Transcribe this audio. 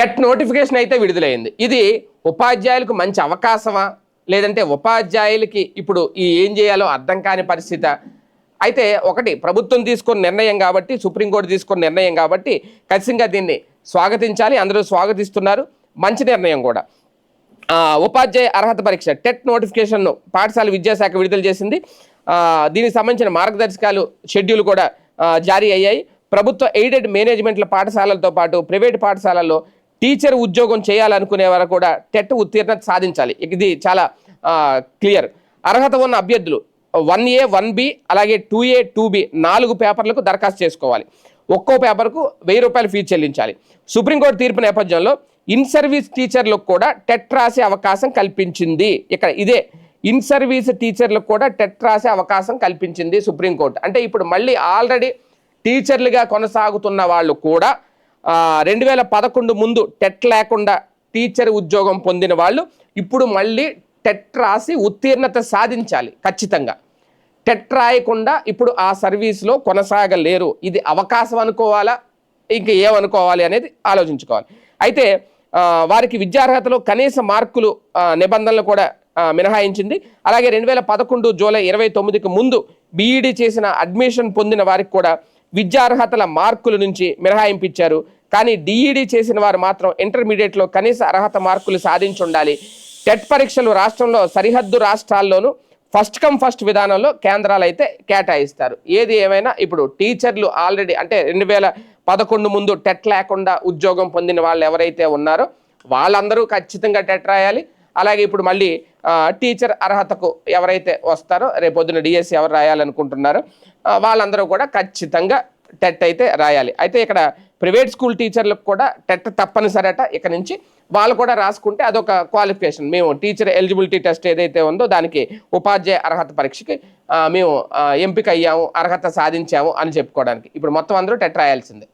TET notification అయితే విడుదలైంది. ఇది ఉపాధ్యాయులకు మంచి అవకాశమా? లేదంటే ఉపాధ్యాయులకి ఇప్పుడు ఈ ఏం చేయాలో అర్థం కాని పరిస్థితి? అయితే ఒకటి ప్రభుత్వం తీసుకున్న నిర్ణయం కాబట్టి సుప్రీంకోర్టు తీసుకున్న నిర్ణయం కాబట్టి ఖచ్చితంగా దీన్ని స్వాగతించాలి. అందరూ స్వాగతిస్తున్నారు. మంచి నిర్ణయం కూడా. ఉపాధ్యాయ అర్హత పరీక్ష టెట్ నోటిఫికేషన్ను పాఠశాల విద్యాశాఖ విడుదల చేసింది. దీనికి సంబంధించిన మార్గదర్శకాలు షెడ్యూల్ కూడా జారీ అయ్యాయి. ప్రభుత్వ ఎయిడెడ్ మేనేజ్మెంట్ల పాఠశాలలతో పాటు ప్రైవేట్ పాఠశాలల్లో టీచర్ ఉద్యోగం చేయాలనుకునే వారు కూడా టెట్ ఉత్తీర్ణత సాధించాలి. ఇది చాలా క్లియర్. అర్హత ఉన్న అభ్యర్థులు వన్ ఏ వన్ బి అలాగే టూ ఏ టూ బి నాలుగు పేపర్లకు దరఖాస్తు చేసుకోవాలి. ఒక్కో పేపర్కు వెయ్యి రూపాయలు ఫీజు చెల్లించాలి. సుప్రీంకోర్టు తీర్పు నేపథ్యంలో ఇన్ సర్వీస్ టీచర్లకు కూడా టెట్ రాసే అవకాశం కల్పించింది. ఇక్కడ ఇదే ఇన్ సర్వీస్ టీచర్లకు కూడా టెట్ రాసే అవకాశం కల్పించింది సుప్రీంకోర్టు. అంటే ఇప్పుడు మళ్ళీ ఆల్రెడీ టీచర్లుగా కొనసాగుతున్న వాళ్ళు కూడా రెండు వేల పదకొండు ముందు టెట్ లేకుండా టీచర్ ఉద్యోగం పొందిన వాళ్ళు ఇప్పుడు మళ్ళీ టెట్ రాసి ఉత్తీర్ణత సాధించాలి ఖచ్చితంగా. టెట్ రాయకుండా ఇప్పుడు ఆ సర్వీస్లో కొనసాగలేరు. ఇది అవకాశం అనుకోవాలా? ఇంక ఏమనుకోవాలి అనేది ఆలోచించుకోవాలి. అయితే వారికి విద్యార్హతలో కనీస మార్కులు నిబంధనలు కూడా మినహాయించింది. అలాగే రెండు వేల పదకొండు జూలై ఇరవై తొమ్మిదికి ముందు బీఈడి చేసిన అడ్మిషన్ పొందిన వారికి కూడా విద్యార్హతల మార్కుల నుంచి మినహాయింపించారు కానీ డిఈడి చేసిన వారు మాత్రం ఇంటర్మీడియట్లో కనీస అర్హత మార్కులు సాధించి ఉండాలి టెట్ పరీక్షలు రాష్ట్రంలో సరిహద్దు రాష్ట్రాల్లోనూ ఫస్ట్ కమ్ ఫస్ట్ విధానంలో కేంద్రాలు అయితే కేటాయిస్తారు. ఏది ఏమైనా ఇప్పుడు టీచర్లు ఆల్రెడీ అంటే రెండు వేల పదకొండు ముందు టెట్ లేకుండా ఉద్యోగం పొందిన వాళ్ళు ఎవరైతే ఉన్నారో వాళ్ళందరూ ఖచ్చితంగా టెట్ రాయాలి. అలాగే ఇప్పుడు మళ్ళీ టీచర్ అర్హతకు ఎవరైతే వస్తారో రేపొద్దున డిఎస్సి ఎవరు రాయాలనుకుంటున్నారో వాళ్ళందరూ కూడా ఖచ్చితంగా టెట్ అయితే రాయాలి. అయితే ఇక్కడ ప్రైవేట్ స్కూల్ టీచర్లకు కూడా టెట్ తప్పనిసరట ఇక నుంచి. వాళ్ళు కూడా రాసుకుంటే అదొక క్వాలిఫికేషన్. మేము టీచర్ ఎలిజిబిలిటీ టెస్ట్ ఏదైతే ఉందో దానికి ఉపాధ్యాయ అర్హత పరీక్షకి మేము ఎంపిక అయ్యాము అర్హత సాధించాము అని చెప్పుకోవడానికి. ఇప్పుడు మొత్తం అందరూ టెట్ రాయాల్సిందే.